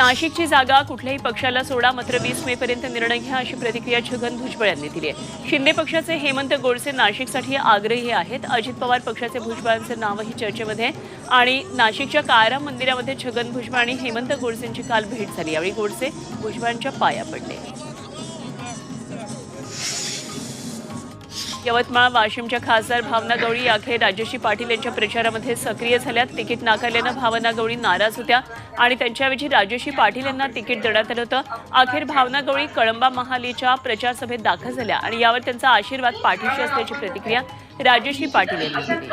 नाशिकची जागा कुठल्याही पक्षाला सोडा मात्र वीस मे पर्यंत निर्णय घ्या अशी प्रतिक्रिया छगन भुजबळ यांनी दिली आहे. शिंदे पक्षाचे हेमंत गोडसे नाशिकसाठी आग्रही आहेत. अजित पवार पक्षाचे भुजबळांचं नावही चर्चेमध्ये आहे. आणि नाशिकच्या काळाराम मंदिरामध्ये छगन भुजबळ आणि हेमंत गोडसेंची काल भेट झाली. यावेळी गोडसे भुजबळांच्या पाया पडले. यवतमाळ वाशिमच्या खासदार भावना गवळी अखेर राजश्री पाटील यांच्या प्रचारामध्ये सक्रिय झाल्यात. तिकीट नाकारल्यानं भावना गवळी नाराज होत्या आणि त्यांच्याऐवजी राजश्री पाटील यांना तिकीट देण्यात आलं होतं. अखेर भावना गवळी कळंबा महालीच्या प्रचारसभेत दाखल झाल्या आणि यावर त्यांचा आशीर्वाद पाठीशी असल्याची प्रतिक्रिया राजश्री पाटील यांनी दिली.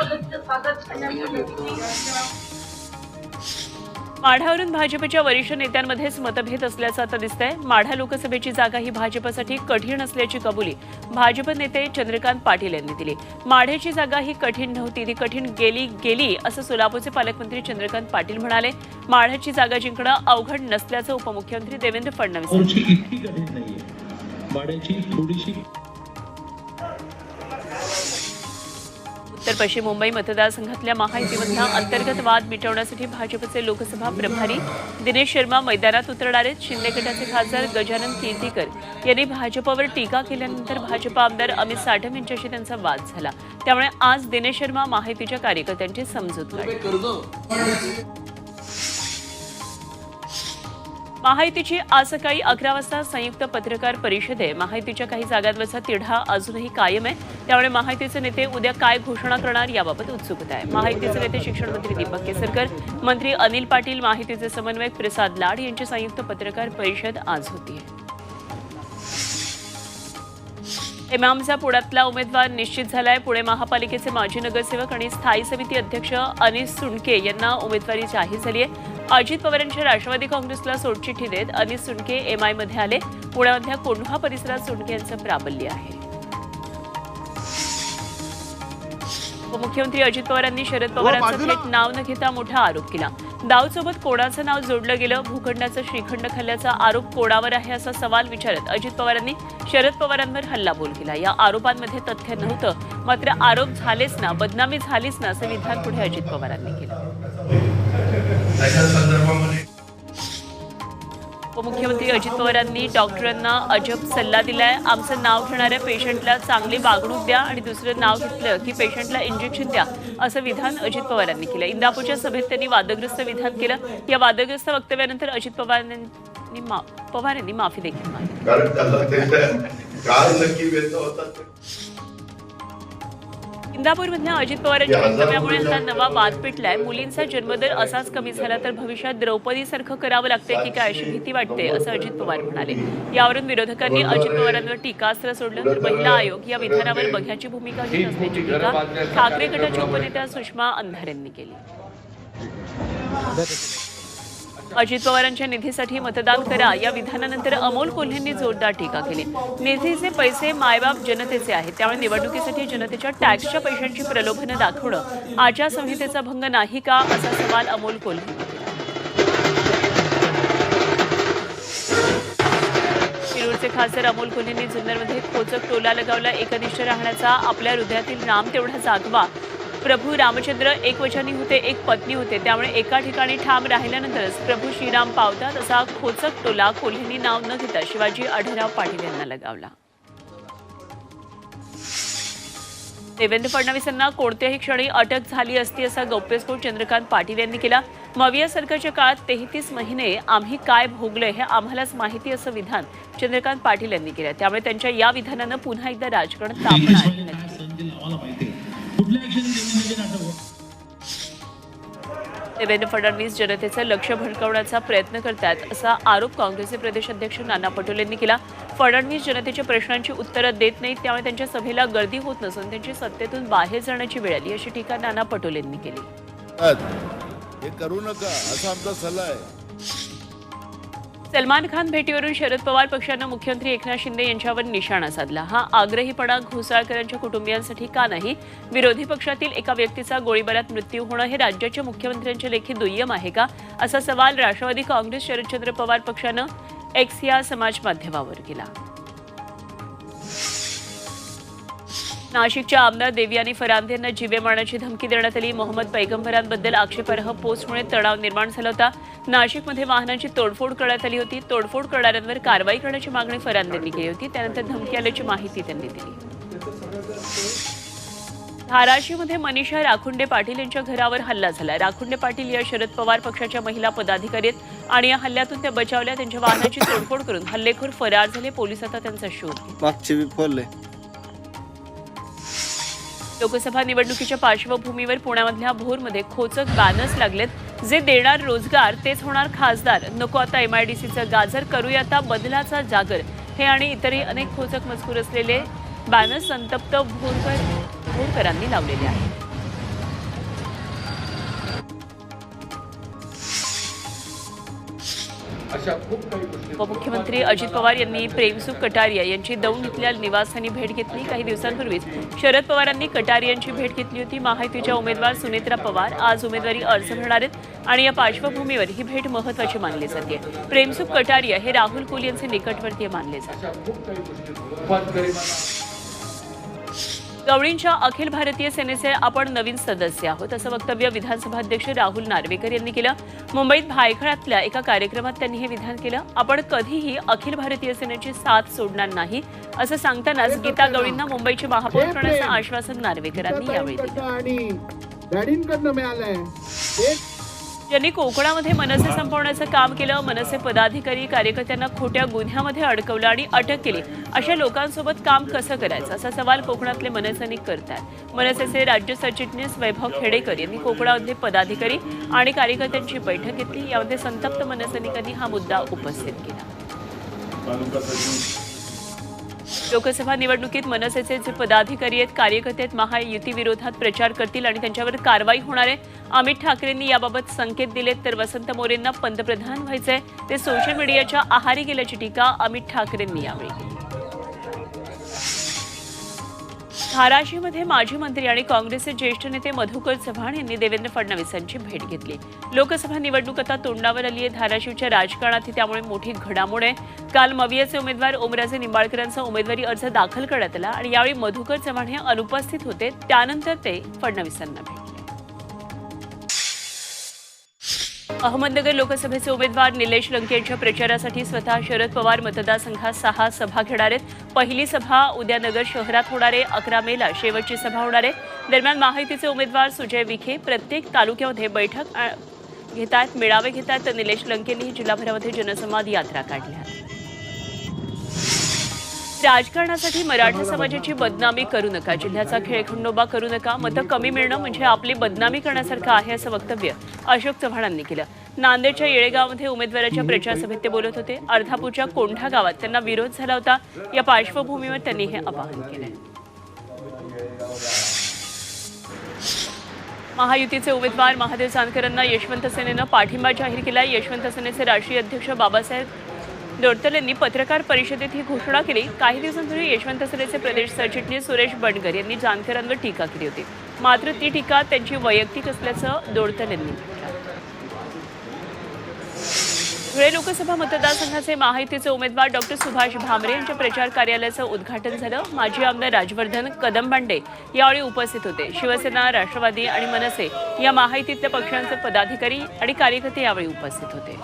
माढ्यावरून भाजपच्या वरिष्ठ नेत्यांमध्येच मतभेद असल्याचं आता दिसतंय. माढा लोकसभेची जागा ही भाजपसाठी कठीण असल्याची कबुली भाजप नेते चंद्रकांत पाटील यांनी दिली. माढ्याची जागा ही कठीण नव्हती ती कठीण गेली गेली असं सोलापूरचे पालकमंत्री चंद्रकांत पाटील म्हणाले. माढ्याची जागा जिंकणं अवघड नसल्याचं उपमुख्यमंत्री देवेंद्र फडणवीस तर पश्चिम मुंबई मतदारसंघातल्या महायुतीमधला अंतर्गत वाद मिटवण्यासाठी भाजपचे लोकसभा प्रभारी दिनेश शर्मा मैदानात उतरणार आहेत. शिंदे गटाचे खासदार गजानन कीर्तीकर यांनी भाजपवर टीका केल्यानंतर भाजप आमदार अमित साठम यांच्याशी त्यांचा वाद झाला. त्यामुळे आज दिनेश शर्मा माहितीच्या कार्यकर्त्यांची समजूत काढली. महायुतीची आज सकाळी अकरा वाजता संयुक्त पत्रकार परिषद आहे महायुतीच्या काही जागांवरचा तिढा अजूनही कायम आहे. त्यामुळे महायुतीचे नेते उद्या काय घोषणा करणार याबाबत उत्सुकता आहे. महायुतीचे नेते शिक्षण मंत्री दीपक केसरकर मंत्री अनिल पाटील माहितीचे समन्वयक प्रसाद लाड यांची संयुक्त पत्रकार परिषद आज होती. इमामचा पुण्यातला उमेदवार निश्चित झालाय. पुणे महापालिकेचे माजी नगरसेवक आणि स्थायी समिती अध्यक्ष अनिस सुंडके यांना उमेदवारी जाहीर झाली आहे. अजित पवार यांच्या राष्ट्रवादी काँग्रेसला सोडचिठ्ठी देत अनिस सुंडके एमआयमध्ये आले. पुण्यामधल्या कोंढवा परिसरात सुंडके यांचं प्राबल्य आहे. उपमुख्यमंत्री अजित पवारांनी शरद पवारांचं थेट नाव न घेता मोठा आरोप केला. दाऊदसोबत कोणाचं नाव जोडलं गेलं? भूखंडाचं श्रीखंड खाल्ल्याचा आरोप कोणावर आहे असा सवाल विचारत अजित पवारांनी शरद पवारांवर हल्लाबोल केला. या आरोपांमध्ये तथ्य नव्हतं. मात्र आरोप झालेच ना बदनामी झालीच ना असं विधान पुढे अजित पवारांनी केलं. उपमुख्यमंत्री अजित पवारांनी डॉक्टरांना अजब सल्ला दिलाय. आमचं नाव घेणाऱ्या पेशंटला चांगली वागणूक द्या आणि दुसरं नाव घेतलं की पेशंटला इंजेक्शन द्या असं विधान अजित पवारांनी केलं. इंदापूरच्या सभेत त्यांनी वादग्रस्त विधान केलं. या वादग्रस्त वक्तव्यानंतर अजित पवारांनी पवार यांनी माफी देखील मागितली. इंदापूरमधल्या अजित पवारांच्या वक्तव्यामुळे आता नवा वाद पेटलाय. मुलींचा जन्मदर असाच कमी झाला तर भविष्यात द्रौपदीसारखं करावं लागतंय की काय अशी भीती वाटते असं अजित पवार म्हणाले. यावरून विरोधकांनी अजित पवारांवर टीकास्त्र सोडलं. तर महिला आयोग या विधानावर बघ्याची भूमिका घेत असल्याची टीका ठाकरे गटाच्या उपनेत्या सुषमा अंधारे यांनी केली अजित पवारांच्या निधीसाठी मतदान करा. या विधानानंतर अमोल कोल्हेंनी जोरदार टीका केली. निधीचे पैसे मायबाप जनतेचे आहेत. त्यामुळे निवडणुकीसाठी जनतेच्या टॅक्सच्या पैशांची प्रलोभनं दाखवणं आचारसंहितेचा भंग नाही का? असा सवाल अमोल कोल्हे. शिरूरचे खासदार अमोल कोल्हेंनी जुन्नरमध्ये खोचक टोला लगावला. एकनिष्ठ राहण्याचा आपल्या हृदयातील राम तेवढा जागवा. प्रभू रामचंद्र एक वचनी होते एक पत्नी होते. त्यामुळे एका ठिकाणी ठाम राहिल्यानंतरच प्रभू श्रीराम पावतात असा खोचक टोला कोल्हेंनी नाव न घेता शिवाजी आढळराव पाटील यांना लगावला. देवेंद्र फडणवीस यांना कोणत्याही क्षणी अटक झाली असती असा गौप्यस्फोट चंद्रकांत पाटील यांनी केला. मविया सरकारच्या काळात तेहतीस महिने आम्ही काय भोगलंय हे आम्हालाच माहिती असं विधान चंद्रकांत पाटील यांनी केलं. त्यामुळे त्यांच्या या विधानानं पुन्हा एकदा राजकारण तापणार देवेंद्र फडणवीस जनतेचं लक्ष भडकवण्याचा प्रयत्न करतात असा आरोप काँग्रेसचे प्रदेश अध्यक्ष नाना पटोलेंनी केला. फडणवीस जनतेच्या प्रश्नांची उत्तरं देत नाहीत त्यामुळे त्यांच्या सभेला गर्दी होत नसून त्यांची सत्तेतून बाहेर जाण्याची वेळ आली अशी टीका नाना पटोलेंनी केली. हे करू नका असा आमचा सल्ला आहे. सलमान खान भेटीवरून शरद पवार पक्षानं मुख्यमंत्री एकनाथ शिंदे यांच्यावर निशाणा साधला. हा आग्रहीपणा घोसाळकरांच्या कुटुंबियांसाठी का नाही? विरोधी पक्षातील एका व्यक्तीचा गोळीबारात मृत्यू होणं हे राज्याच्या मुख्यमंत्र्यांच्या लेखी दुय्यम आहे का? असा सवाल राष्ट्रवादी काँग्रेस शरदचंद्र पवार पक्षानं एक्स या समाज माध्यमावर केला. नाशिकच्या आमदार देवयानी फरांदे यांना जीवे मारण्याची धमकी देण्यात आली. मोहम्मद पैगंबरांबद्दल आक्षेपार्ह पोस्टमुळे तणाव निर्माण झाला होता. नाशिकमध्ये वाहनांची तोडफोड करण्यात आली होती. तोडफोड करणाऱ्यांवर कारवाई करण्याची मागणी फरांदेंनी केली होती. त्यानंतर धमकी आल्याची माहिती त्यांनी दिली. धाराशिवमध्ये मनीषा राखुंडे पाटील यांच्या घरावर हल्ला झाला. राखुंडे पाटील या शरद पवार पक्षाच्या महिला पदाधिकारी आहेत आणि या हल्ल्यातून त्या बचावल्या. त्यांच्या वाहनाची तोडफोड करून हल्लेखोर फरार झाले. पोलीस आता त्यांचा शोध लोकसभा निवडणुकीच्या पार्श्वभूमीवर पुण्यामधल्या भोरमध्ये खोचक बॅनर्स लागलेत. जे देणार रोजगार तेच होणार खासदार. नको आता एमआयडीसीचं गाजर करूया आता बदलाचा जागर. हे आणि इतरही अनेक खोचक मजकूर असलेले बॅनर्स संतप्त भोरकर भोरकरांनी लावलेले आहेत. उपमुख्यमंत्री अजित पवार यांनी प्रेमसुख कटारिया यांची दौंड इथल्या निवासस्थानी भेट घेतली. काही दिवसांपूर्वीच शरद पवारांनी कटारिया यांची भेट घेतली होती. महायुतीच्या उमेदवार सुनेत्रा पवार आज उमेदवारी अर्ज भरणार आहेत आणि या पार्श्वभूमीवर ही भेट महत्वाची मानली जाते. प्रेमसुख कटारिया हे राहुल कोल यांचे निकटवर्तीय मानले जातात गवळींच्या अखिल भारतीय सेनेचे आपण नवीन सदस्य आहोत असं वक्तव्य विधानसभा अध्यक्ष राहुल नार्वेकर यांनी केलं. मुंबईत भायखळ्यातल्या एका कार्यक्रमात त्यांनी हे विधान केलं. आपण कधीही अखिल भारतीय सेनेची साथ सोडणार नाही असं सांगतानाच गीता गवळींना मुंबईची महापौर करण्याचं आश्वासन नार्वेकरांनी यावेळी दिलं. ज्यांनी कोकणामध्ये मनसे संपवण्याचं काम केलं. मनसे पदाधिकारी कार्यकर्त्यांना खोट्या गुन्ह्यामध्ये अडकवलं आणि अटक केली. अशा लोकांसोबत काम कसं करायचं? असा सवाल कोकणातले मनसैनिक करतात मनसेचे राज्य सरचिटणीस वैभव खेडेकर यांनी कोकणामधले पदाधिकारी आणि कार्यकर्त्यांची बैठक घेतली. यामध्ये संतप्त मनसैनिकांनी हा मुद्दा उपस्थित केला? लोकसभा निवडणुकीत मनसेचे जे पदाधिकारी आहेत कार्यकर्ते आहेत महायुती विरोधात प्रचार करतील आणि त्यांच्यावर कारवाई होणार आहे. अमित ठाकरेंनी याबाबत संकेत दिलेत तर वसंत मोरेंना पंतप्रधान व्हायचंय. ते सोशल मीडियाच्या आहारी गेल्याची टीका अमित ठाकरेंनी यावेळी केली. धाराशिवमध्ये माजी मंत्री आणि काँग्रेसचे ज्येष्ठ नेते मधुकर चव्हाण यांनी देवेंद्र फडणवीसांची भेट घेतली. लोकसभा निवडणूक आता तोंडावर आली आहे. धाराशिवच्या राजकारणात ही त्यामुळे मोठी घडामोड आहे. काल मवियाचे उमेदवार ओमराजे निंबाळकरांचा उमेदवारी अर्ज दाखल करण्यात आला आणि यावेळी मधुकर चव्हाण हे अनुपस्थित होते. त्यानंतर ते फडणवीसांना भेटले. अहमदनगर लोकसभेचे उमेदवार निलेश लंके यांच्या प्रचारासाठी स्वतः शरद पवार मतदारसंघात सहा सभा घेणार आहेत. पहिली सभा उद्या नगर शहरात होणार आहे. अकरा मेला शेवटची सभा होणार आहे. दरम्यान महायुतीचे उमेदवार सुजय विखे प्रत्येक तालुक्यामध्ये बैठक घेतात मेळावे घेतात. तर निलेश लंकेंनीही जिल्हाभरामध्ये जनसंवाद यात्रा काढल्या राजकारणासाठी मराठा समाजाची बदनामी करू नका. जिल्ह्याचा खेळखंडोबा करू नका. मतं कमी मिळणं म्हणजे आपली बदनामी करण्यासारखं आहे असं वक्तव्य अशोक चव्हाणांनी केलं. नांदेडच्या येळेगावमध्ये उमेदवाराच्या प्रचारसभेत ते बोलत होते. अर्धापूरच्या कोंढा गावात त्यांना विरोध झाला होता. या पार्श्वभूमीवर त्यांनी हे आवाहन केलं. महायुतीचे उमेदवार महादेव जानकरांना यशवंत सेनेनं पाठिंबा जाहीर केला. यशवंत सेनेचे राष्ट्रीय अध्यक्ष बाबासाहेब दोडतल यांनी पत्रकार परिषदेत ही घोषणा केली. काही दिवसांपूर्वी यशवंत सेनेचे प्रदेश सरचिटणीस सुरेश बंडगर यांनी जानकरांवर टीका केली होती. मात्र ती टीका त्यांची वैयक्तिक असल्याचं दोडतल यांनी धुळे लोकसभा मतदारसंघाचे महायुतीचे उमेदवार डॉक्टर सुभाष भामरे यांच्या प्रचार कार्यालयाचं उद्घाटन झालं. माजी आमदार राजवर्धन कदमबांडे यावेळी उपस्थित होते. शिवसेना राष्ट्रवादी आणि मनसे या महायुतीतल्या पक्षांचे पदाधिकारी आणि कार्यकर्ते यावेळी उपस्थित होते.